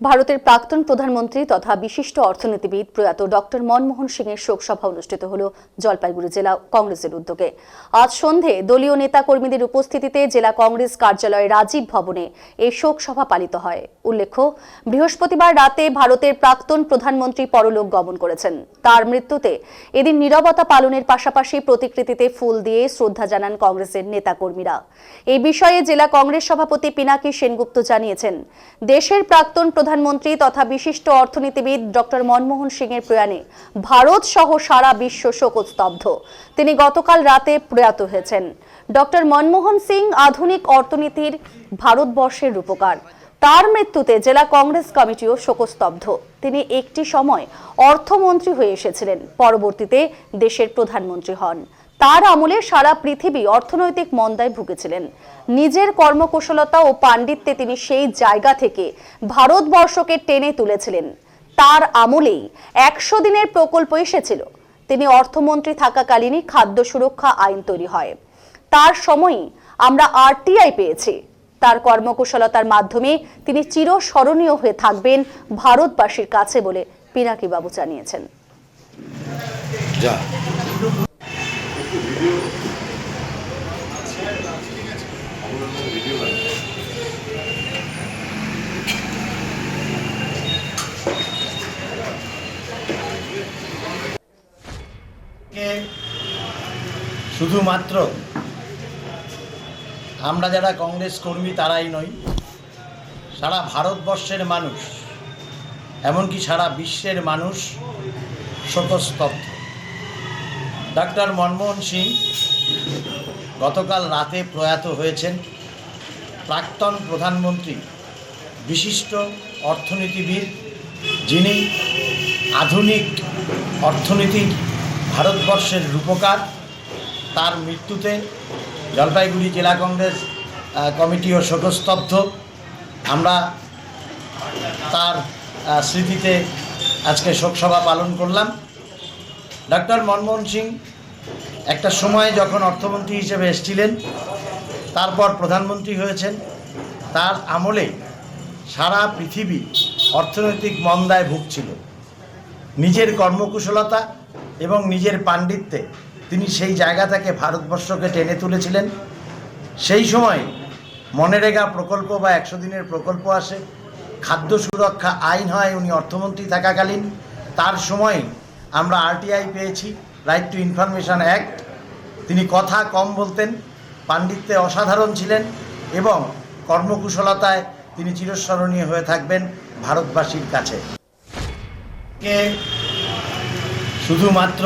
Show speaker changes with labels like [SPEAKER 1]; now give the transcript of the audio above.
[SPEAKER 1] ভারতের প্রাক্তন প্রধানমন্ত্রী তথা বিশিষ্ট অর্থনীতিবিদ প্রয়াত ডক্টর মনমোহন সিং এর শোক সভা অনুষ্ঠিত হল জলপাইগুড়ি জেলা কংগ্রেসের উদ্যোগে। আজ সন্ধে দলীয় নেতা কর্মীদের উপস্থিতিতে জেলা কংগ্রেস কার্যালয় রাজীব ভবনে এই শোক সভা পালিত হয়। উল্লেখ্য, বৃহস্পতিবার রাতে ভারতের প্রাক্তন প্রধানমন্ত্রী পরলোক গমন করেছেন। তার মৃত্যুতে এদিন নীরবতা পালনের পাশাপাশি প্রতিকৃতিতে ফুল দিয়ে শ্রদ্ধা জানান কংগ্রেসের নেতাকর্মীরা। এই বিষয়ে জেলা কংগ্রেস সভাপতি পিনাকি সেনগুপ্ত জানিয়েছেন, দেশের প্রাক্তন প্রধানমন্ত্রী তথা বিশিষ্ট অর্থনীতিবিদ ডক্টর মনমোহন সিং এর প্রয়াণে ভারত সহ সারা বিশ্ব শোকস্তব্ধ। তিনি গতকাল রাতে প্রয়াত হয়েছেন। ডক্টর মনমোহন সিং আধুনিক অর্থনীতির ভারতবর্ষের রূপকার। তার মৃত্যুতে জেলা কংগ্রেস কমিটিও শোকস্তব্ধ। তিনি একটি সময় অর্থমন্ত্রী হয়ে এসেছিলেন। পরবর্তীতে দেশের প্রধানমন্ত্রী হন। তার আমলে সারা পৃথিবী অর্থনৈতিক মন্দায় ভুগেছিলেন। নিজের কর্মকুশলতা ও পাণ্ডিত্যে তিনি সেই জায়গা থেকে ভারতবর্ষকে টেনে তুলেছিলেন। তার আমলেই একশো দিনের প্রকল্প এসেছিল। তিনি অর্থমন্ত্রী থাকাকালীনই খাদ্য সুরক্ষা আইন তৈরি হয়। তার সময়ই আমরা আরটিআই পেয়েছি। তার কর্মকুশলতার মাধ্যমে তিনি চিরস্মরণীয় হয়ে থাকবেন ভারতবাসীর কাছে বলে পিনাকি বাবু জানিয়েছেন
[SPEAKER 2] যা
[SPEAKER 3] কে শুধুমাত্র আমরা যারা কংগ্রেস কর্মী তারাই নই, সারা ভারতবর্ষের মানুষ, এমনকি সারা বিশ্বের মানুষ শোকস্তব্ধ ডাক্তার মনমোহন সিং গতকাল রাতে প্রয়াত হয়েছেন প্রাক্তন প্রধানমন্ত্রী, বিশিষ্ট অর্থনীতিবিদ যিনি আধুনিক অর্থনীতির ভারতবর্ষের রূপকার। তার মৃত্যুতে জলপাইগুড়ি জেলা কংগ্রেস কমিটিও শোকস্তব্ধ। আমরা তার স্মৃতিতে আজকে শোকসভা পালন করলাম। ডক্টর মনমোহন সিং একটা সময় যখন অর্থমন্ত্রী হিসেবে এসেছিলেন, তারপর প্রধানমন্ত্রী হয়েছেন। তার আমলে সারা পৃথিবী অর্থনৈতিক মন্দায় ভুগছিল। নিজের কর্মকুশলতা এবং নিজের পাণ্ডিত্যে তিনি সেই জায়গা থেকে ভারতবর্ষকে টেনে তুলেছিলেন। সেই সময় মনেরেগা প্রকল্প বা একশো দিনের প্রকল্প আসে। খাদ্য সুরক্ষা আইন হয়, উনি অর্থমন্ত্রী থাকাকালীন। তার সময় আমরা আরটিআই পেয়েছি রাইট টু ইনফরমেশন অ্যাক্ট তিনি কথা কম বলতেন, পাণ্ডিত্যে অসাধারণ ছিলেন এবং কর্মকুশলতায় তিনি চিরস্মরণীয় হয়ে থাকবেন ভারতবাসীর কাছে। কে শুধুমাত্র